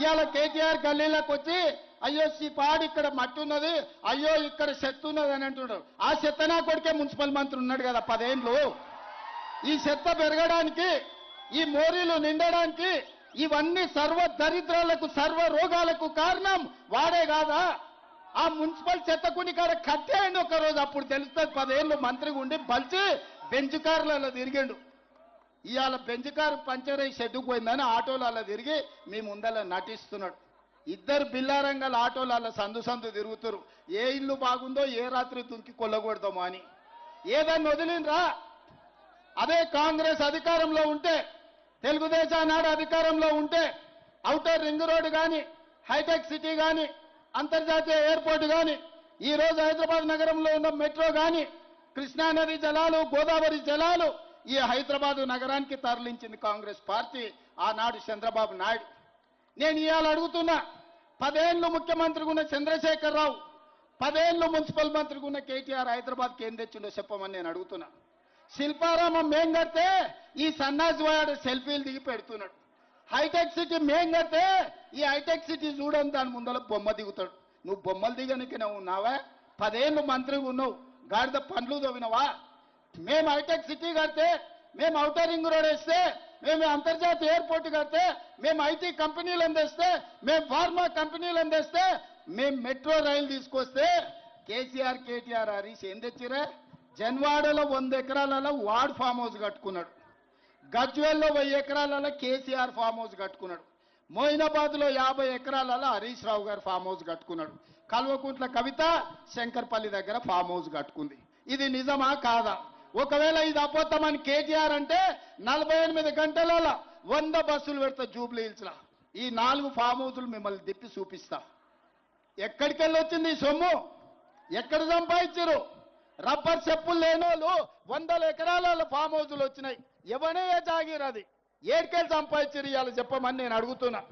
ఇవాళ కేటీఆర్ గల్లీలోకి వచ్చి అయ్యో ఈ పాడు ఇక్కడ మట్టి ఉన్నది అయ్యో ఇక్కడ చెత్త ఉన్నది అని అంటున్నాడు. ఆ చెత్త నా కొడుకే మున్సిపల్ మంత్రి ఉన్నాడు కదా పదేండ్లు. ఈ చెత్త పెరగడానికి ఈ మోరీలు నిండడానికి ఇవన్నీ సర్వ దరిద్రాలకు సర్వ రోగాలకు కారణం వాడే కాదా? ఆ మున్సిపల్ చెత్తకుని కాడ కట్టేయండి ఒకరోజు అప్పుడు తెలుస్తుంది పదేళ్ళు మంత్రిగా ఉండి బలిచి బెంచ్ కార్లలో తిరిగిండు. ఇవాళ బెంచ్ కారు పంచర్ అయి షెడ్డుకు పోయిందని ఆటోలలో తిరిగి మీ ముందర నటిస్తున్నాడు. ఇద్దరు బిల్లారంగల ఆటోలలో సందు సందు తిరుగుతారు. ఏ ఇల్లు బాగుందో ఏ రాత్రి తుంకి కొల్లగొడదామో అని ఏదన్నా వదిలిండ్రా? అదే కాంగ్రెస్ అధికారంలో ఉంటే తెలుగుదేశం నాడు అధికారంలో ఉంటే అవుటర్ రింగ్ రోడ్ కానీ హైటెక్ సిటీ కానీ అంతర్జాతీయ ఎయిర్పోర్ట్ కానీ ఈ రోజు హైదరాబాద్ నగరంలో ఉన్న మెట్రో కానీ కృష్ణానది జలాలు గోదావరి జలాలు ఈ హైదరాబాద్ నగరానికి తరలించింది కాంగ్రెస్ పార్టీ ఆనాడు చంద్రబాబు నాయుడు. నేను ఇవాళ అడుగుతున్నా పదేళ్ళు ముఖ్యమంత్రిగా ఉన్న చంద్రశేఖర్ రావు పదేళ్ళు మున్సిపల్ మంత్రిగా ఉన్న కేటీఆర్ హైదరాబాద్కి ఏం తెచ్చిండో చెప్పమని నేను అడుగుతున్నా. శిల్పారామం మేం కడితే ఈ సన్నాసి వాడు సెల్ఫీలు దిగి పెడుతున్నాడు. హైటెక్ సిటీ మేం కడితే ఈ హైటెక్ సిటీ చూడని దాని ముందర బొమ్మ దిగుతాడు. నువ్వు బొమ్మలు దిగనికి నువ్వు ఉన్నావా? పదేళ్ళు మంత్రిగా ఉన్నావు. గాడిద పండ్లు తవ్వినవా మేము హైటెక్ సిటీ కడితే మేము ఔటర్ రింగ్ రోడ్ వేస్తే మేము అంతర్జాతీయ ఎయిర్పోర్ట్ కడితే మేము ఐటీ కంపెనీలు అందిస్తే మేము ఫార్మా కంపెనీలు అందిస్తే మేము మెట్రో రైలు తీసుకొస్తే కేసీఆర్ కేటీఆర్ హరీష్ ఏం తెచ్చిరా జన్వాడలో వంద ఎకరాలలో వార్డ్ ఫామ్ హౌస్ కట్టుకున్నాడు. గజ్వేల్లో వెయ్యి ఎకరాలలో కేసీఆర్ ఫామ్ హౌస్ కట్టుకున్నాడు. మోయినాబాద్లో యాభై ఎకరాలలో హరీష్ రావు గారు ఫామ్ హౌస్ కట్టుకున్నాడు. కల్వకుంట్ల కవిత శంకర్పల్లి దగ్గర ఫామ్ హౌస్ కట్టుకుంది. ఇది నిజమా కాదా? ఒకవేళ ఇది అబద్ధమని కేటీఆర్ అంటే నలభై ఎనిమిది గంటలలో వంద బస్సులు పెడతా జూబ్లీ హిల్స్లో. ఈ నాలుగు ఫామ్ హౌసులు మిమ్మల్ని తిప్పి చూపిస్తా. ఎక్కడికి వెళ్ళి వచ్చింది ఈ సొమ్ము? ఎక్కడ సంపాదించారు రబ్బర్ చెప్పులు లేనోళ్ళు వందల ఎకరాల ఫామ్ హౌసులు వచ్చినాయి. ఎవనే జాగీర్ అది? ఏడికెళ్ళి సంపాదించారు ఇవాళ చెప్పమని నేను అడుగుతున్నా.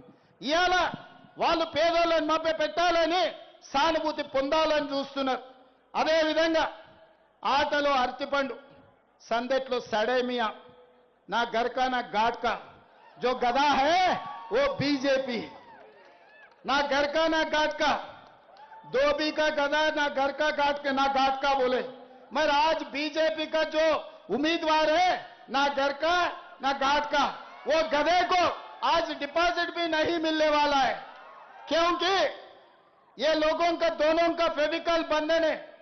ఇవాళ వాళ్ళు పేదోళ్ళని మభ్య పెట్టాలని సానుభూతి పొందాలని చూస్తున్నారు. అదేవిధంగా ఆటలో అరటిపండు. संदेट लो सड़े मिया, ना घर का, ना घाट का। जो गधा है, वो बीजेपी। ना घर का, ना घाट का। धोबी का गधा, ना घर का घाट के, ना घाट का बोले। मगर आज बीजेपी का जो उम्मीदवार है, ना घर का, ना घाट का, वो गधे को आज डिपॉजिट भी नहीं मिलने वाला है। क्योंकि ये लोगों का, दोनों का फेविकल बंधन है।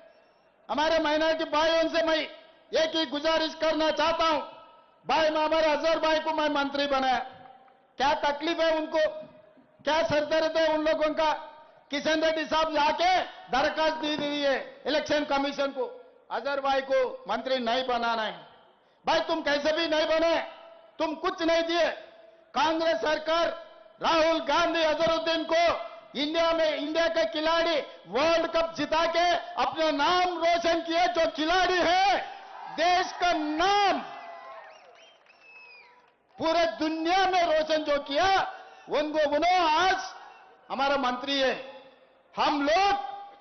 हमारे माइनॉरिटी भाई उनसे मई एक ही गुजारिश करना चाहता हूँ। भाई मैं हमारे अजहर भाई को मैं मंत्री बनाया क्या तकलीफ़ है उनको? क्या सरदर्द है उन लोगों का? किशन रेड्डी साहब जाके दरखास्त दी दी है इलेक्शन कमीशन को। अजहर भाई को मंत्री नहीं बनाना है। भाई तुम कैसे भी नहीं बने, तुम कुछ नहीं दिए। कांग्रेस सरकार राहुल गांधी अजहरुद्दीन को इंडिया में, इंडिया के खिलाड़ी वर्ल्ड कप जिता के अपना नाम रोशन किए, जो खिलाड़ी है। देश का नाम पूरे दुनिया में रोशन जो किया, उनको उन्होंने आज हमारा मंत्री है। हम लोग